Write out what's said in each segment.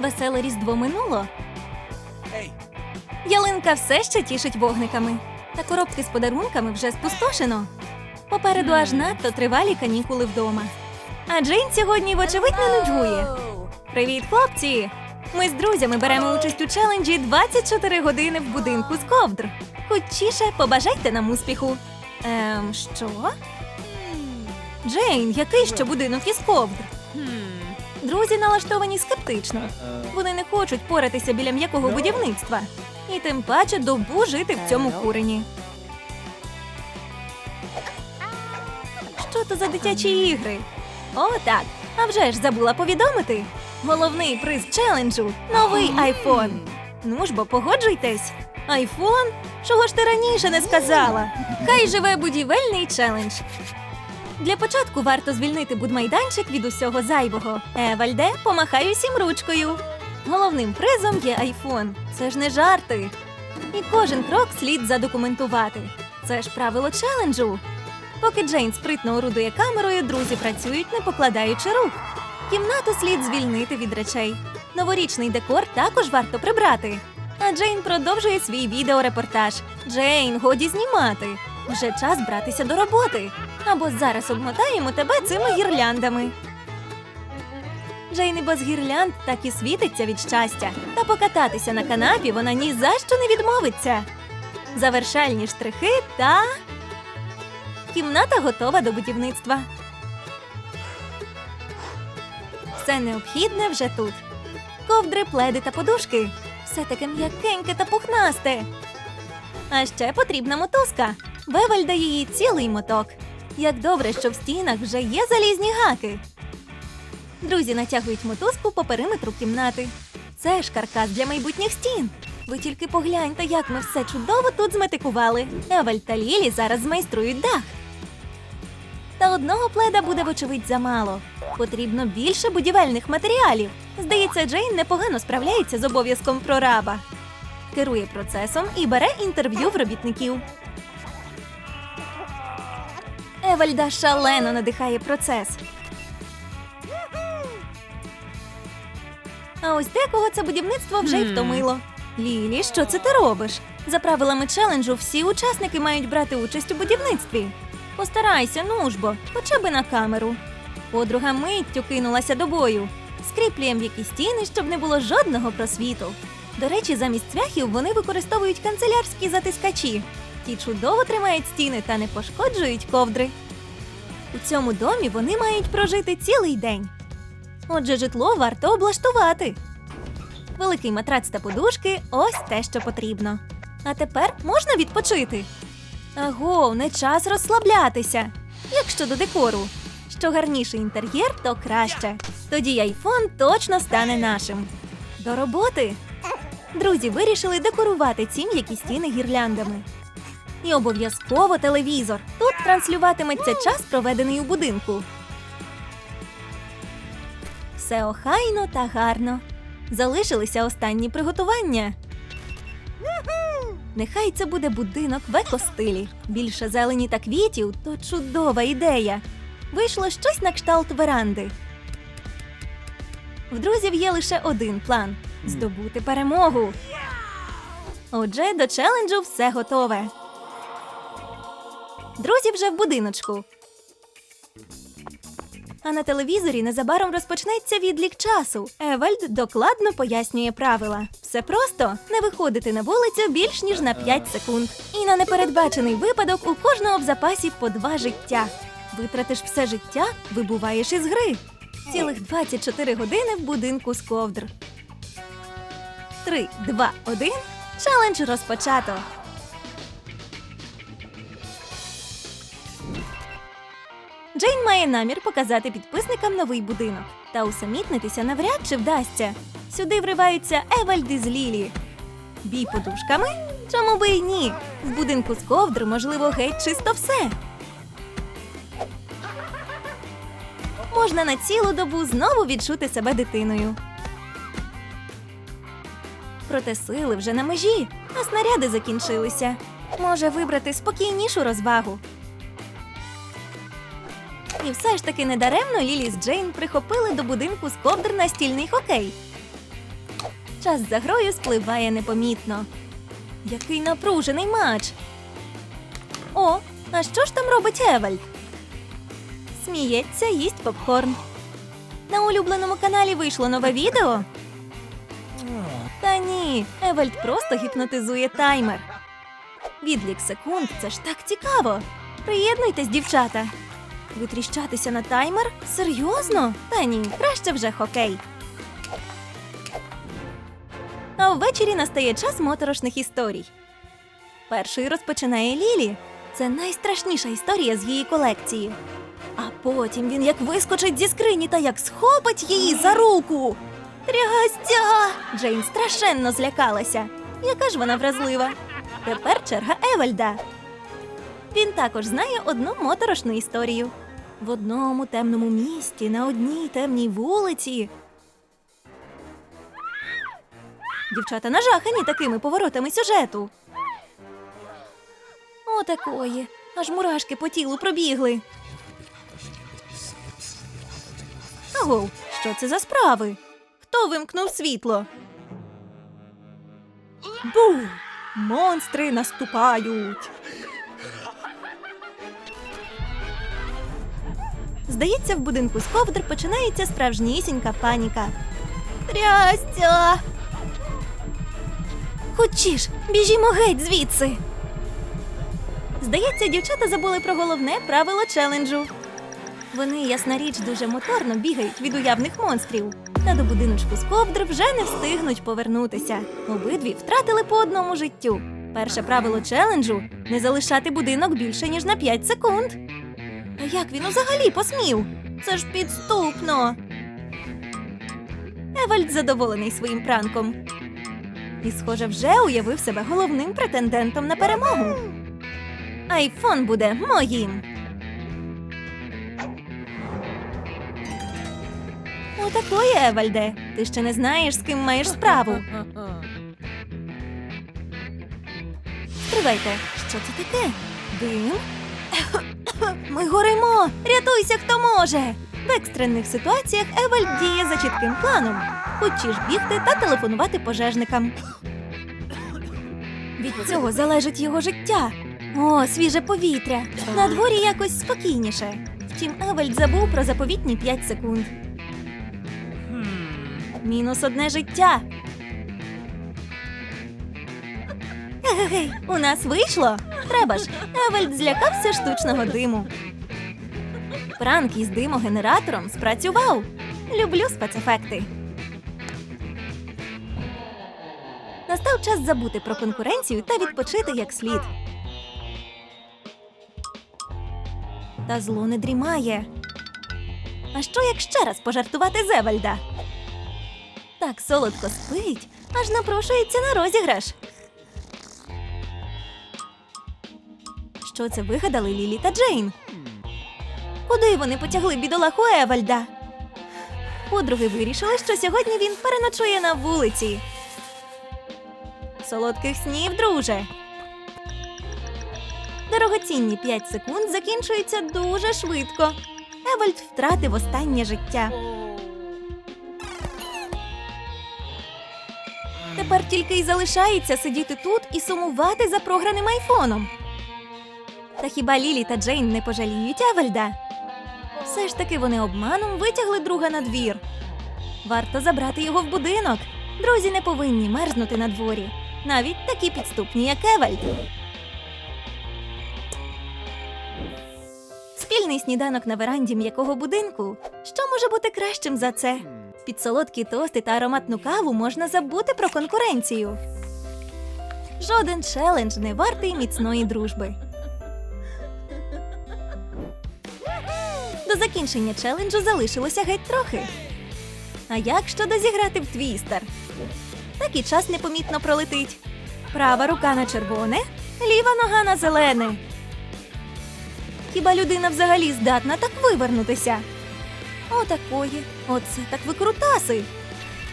Веселе різдво минуло. Ялинка все ще тішить вогниками. Та коробки з подарунками вже спустошено. Попереду аж надто тривалі канікули вдома. А Джейн сьогодні, вочевидь, не нудьгує. Привіт, хлопці! Ми з друзями беремо участь у челенджі 24 години в будинку з ковдр. Хочіше побажайте нам успіху. Ем, що? Джейн, який ще будинок із ковдр? Друзі налаштовані скептично. Вони не хочуть поратися біля м'якого будівництва. І тим паче добу жити в цьому курені. Що то за дитячі ігри? О, так. А вже ж забула повідомити. Головний приз челенджу новий айфон. Ну ж бо погоджуйтесь. Айфон? Чого ж ти раніше не сказала? Хай живе будівельний челендж. Для початку варто звільнити будмайданчик від усього зайвого. Евальде, помахай усім ручкою. Головним призом є айфон. Це ж не жарти. І кожен крок слід задокументувати. Це ж правило челенджу. Поки Джейн спритно орудує камерою, друзі працюють, не покладаючи рук. Кімнату слід звільнити від речей. Новорічний декор також варто прибрати. А Джейн продовжує свій відеорепортаж. Джейн, годі знімати. Вже час братися до роботи. Або зараз обмотаємо тебе цими гірляндами. Джейн і без гірлянд так і світиться від щастя. Та покататися на канапі вона ні за що не відмовиться. Завершальні штрихи та. Кімната готова до будівництва. Все необхідне вже тут. Ковдри, пледи та подушки. Все таке м'якеньке та пухнасте. А ще потрібна мотузка. Бевель дає їй цілий моток. Як добре, що в стінах вже є залізні гаки. Друзі натягують мотузку по периметру кімнати. Це ж каркас для майбутніх стін. Ви тільки погляньте, як ми все чудово тут зметикували. Евель та Лілі зараз змайструють дах. Та одного пледа буде, вочевидь, замало. Потрібно більше будівельних матеріалів. Здається, Джейн непогано справляється з обов'язком прораба. Керує процесом і бере інтерв'ю в робітників. Евальда шалено надихає процес. А ось декого це будівництво вже й втомило. Лілі, що це ти робиш? За правилами челенджу, всі учасники мають брати участь у будівництві. Постарайся, ну ж бо, хоча би на камеру. Подруга миттю кинулася до бою. Скріплює м'які стіни, щоб не було жодного просвіту. До речі, замість цвяхів вони використовують канцелярські затискачі. Ті чудово тримають стіни та не пошкоджують ковдри. У цьому домі вони мають прожити цілий день. Отже, житло варто облаштувати. Великий матрац та подушки ось те, що потрібно. А тепер можна відпочити. Аго, не час розслаблятися. Як щодо декору. Що гарніший інтер'єр, то краще. Тоді айфон точно стане нашим. До роботи. Друзі вирішили декорувати ці м'які стіни гірляндами. І обов'язково телевізор. Тут транслюватиметься час, проведений у будинку. Все охайно та гарно. Залишилися останні приготування. Нехай це буде будинок в екостилі. Більше зелені та квітів то чудова ідея. Вийшло щось на кшталт веранди. В друзів є лише один план здобути перемогу. Отже, до челенджу все готове. Друзі вже в будиночку. А на телевізорі незабаром розпочнеться відлік часу. Евальд докладно пояснює правила. Все просто не виходити на вулицю більш ніж на 5 секунд. І на непередбачений випадок у кожного в запасі по два життя. Витратиш все життя, вибуваєш із гри. Цілих 24 години в будинку з ковдр. 3, 2, 1. Челендж розпочато. Джейн має намір показати підписникам новий будинок. Та усамітнитися навряд чи вдасться. Сюди вриваються Евальди з Лілі. Бій подушками? Чому би й ні? В будинку з ковдр, можливо, геть чисто все. Можна на цілу добу знову відчути себе дитиною. Проте сили вже на межі, а снаряди закінчилися. Може вибрати спокійнішу розвагу. І все ж таки недаремно Лілі з Джейн прихопили до будинку з ковдр настільний хокей. Час за грою спливає непомітно. Який напружений матч. О, а що ж там робить Евальд? Сміється, їсть попкорн. На улюбленому каналі вийшло нове відео. Та ні, Евальд просто гіпнотизує таймер. Відлік секунд це ж так цікаво. Приєднуйтесь, дівчата. Витріщатися на таймер? Серйозно? Та ні, краще вже хокей. А ввечері настає час моторошних історій. Першою розпочинає Лілі. Це найстрашніша історія з її колекції. А потім він як вискочить зі скрині та як схопить її за руку. Трястя! Джейн страшенно злякалася. Яка ж вона вразлива. Тепер черга Евальда. Він також знає одну моторошну історію. В одному темному місті, на одній темній вулиці. Дівчата нажахані такими поворотами сюжету. Отакої. Аж мурашки по тілу пробігли. Агов, що це за справи? Хто вимкнув світло? Бу! Монстри наступають. Здається, в будинку з ковдр починається справжнісінька паніка. Трястя! Хочеш, біжімо геть звідси. Здається, дівчата забули про головне правило челенджу. Вони, ясна річ, дуже моторно бігають від уявних монстрів. Та до будиночку з ковдр вже не встигнуть повернутися. Обидві втратили по одному життю. Перше правило челенджу не залишати будинок більше, ніж на 5 секунд. А як він взагалі посмів? Це ж підступно. Евальд задоволений своїм пранком. І, схоже, вже уявив себе головним претендентом на перемогу. Айфон буде моїм. Отакої, Евальде. Ти ще не знаєш, з ким маєш справу. Стривайте, що це таке? Дим? Ми горимо! Рятуйся, хто може! В екстрених ситуаціях Евальд діє за чітким планом. Хочеш бігти та телефонувати пожежникам. Від цього залежить його життя. О, свіже повітря. На дворі якось спокійніше. Втім, Евальд забув про заповітні 5 секунд. Мінус одне життя. Гей, у нас вийшло. Треба ж, Евальд злякався штучного диму. Пранк із димогенератором спрацював. Люблю спецефекти. Настав час забути про конкуренцію та відпочити як слід. Та зло не дрімає. А що як ще раз пожартувати з? Так солодко спить, аж напрошується на розіграш. Що це вигадали Лілі та Джейн? Куди вони потягли бідолаху Евальда? Подруги вирішили, що сьогодні він переночує на вулиці. Солодких снів, друже. Дорогоцінні 5 секунд закінчуються дуже швидко. Евальд втратив останнє життя. Тепер тільки й залишається сидіти тут і сумувати за програним айфоном. Та хіба Лілі та Джейн не пожаліють Евальда? Все ж таки вони обманом витягли друга на двір. Варто забрати його в будинок. Друзі не повинні мерзнути на дворі. Навіть такі підступні, як Евальд. Спільний сніданок на веранді м'якого будинку. Що може бути кращим за це? Під солодкі тости та ароматну каву можна забути про конкуренцію. Жоден челендж не вартий міцної дружби. До закінчення челенджу залишилося геть трохи. А як щодо зіграти в твістер? Так і час непомітно пролетить. Права рука на червоне, ліва нога на зелене. Хіба людина взагалі здатна так вивернутися? Отакої, оце так викрутаси.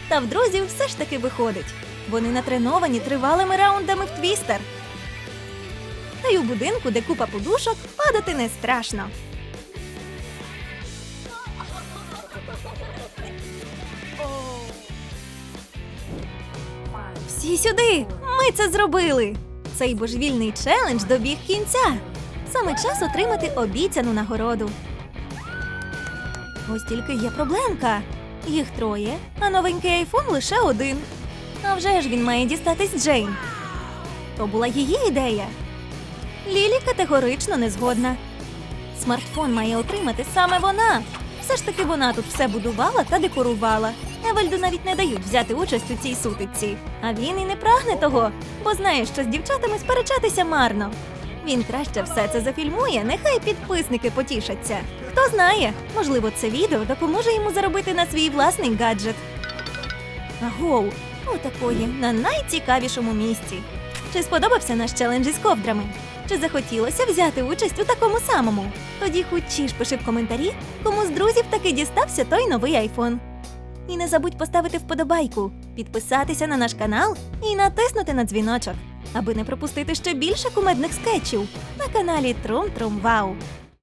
Та в друзів все ж таки виходить. Вони натреновані тривалими раундами в твістер. Та й у будинку, де купа подушок, падати не страшно. Іди сюди! Ми це зробили! Цей божевільний челендж добіг кінця. Саме час отримати обіцяну нагороду. Ось тільки є проблемка. Їх троє, а новенький айфон лише один. А вже ж він має дістатись Джейн. То була її ідея. Лілі категорично не згодна. Смартфон має отримати саме вона. Все ж таки вона тут все будувала та декорувала. Евельду навіть не дають взяти участь у цій сутиці. А він і не прагне того, бо знає, що з дівчатами сперечатися марно. Він краще все це зафільмує, нехай підписники потішаться. Хто знає, можливо, це відео допоможе йому заробити на свій власний гаджет. Агоу, отакої на найцікавішому місці. Чи сподобався наш челендж із ковдрами? Чи захотілося взяти участь у такому самому? Тоді хочеш пиши в коментарі, кому з друзів таки дістався той новий айфон. І не забудь поставити вподобайку, підписатися на наш канал і натиснути на дзвіночок, аби не пропустити ще більше кумедних скетчів на каналі Трум Трум Вау.